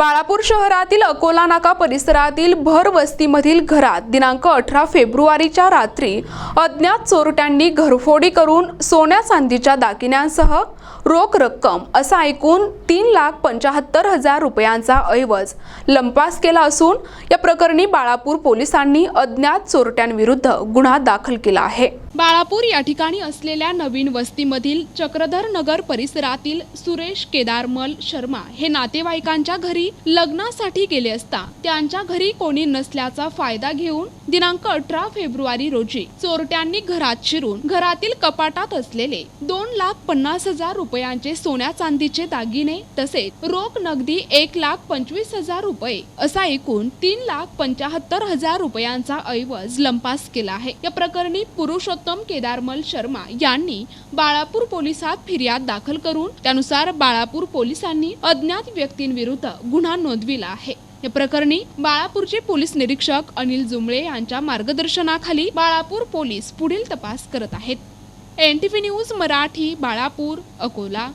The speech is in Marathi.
बाळापूर शहरातील अकोला नाका परिसरातील भर वस्तीमधील घरात दिनांक अठरा फेब्रुवारीच्या रात्री अज्ञात चोरट्यांनी घरफोडी करून सोन्या चांदीच्या दागिन्यांसह रोख रक्कम असा ऐकून तीन लाख पंचाहत्तर हजार रुपयांचा ऐवज लंपास केला असून या प्रकरणी बाळापूर पोलिसांनी अज्ञात चोरट्यांविरुद्ध गुन्हा दाखल केला आहे. बाळापूर या ठिकाणी असलेल्या नवीन वस्तीमधील चक्रधर नगर परिसरातील सुरेश केदारमल शर्मा हे नातेवाईकांच्या घरी लग्नासाठी गेले असता त्यांच्या घरी कोणी नसल्याचा फायदा घेऊन दिनांक अठरा फेब्रुवारी रोजी चोरट्यांनी घरात शिरून घरातील कपाटात असलेले दोन लाख पन्नास हजार रुपयांचे सोन्या चांदीचे दागिने तसेच रोख नगदी एक लाख पंचवीस हजार रुपये असा एकूण तीन लाख पंचाहत्तर हजार रुपयांचा ऐवज लंपास केला आहे. या प्रकरणी पुरुषोत्तम केदारमल शर्मा यांनी बाळापूर पोलिसात फिर्याद दाखल करून त्यानुसार बाळापूर पोलिसांनी अज्ञात व्यक्तींविरुद्ध गुन्हा नोंदविला आहे. या प्रकरणी बाळापूरचे पोलीस निरीक्षक अनिल जुमळे यांच्या मार्गदर्शनाखाली बाळापूर पोलीस पुढील तपास करत आहेत. N T V news Marathi Balapur Akola.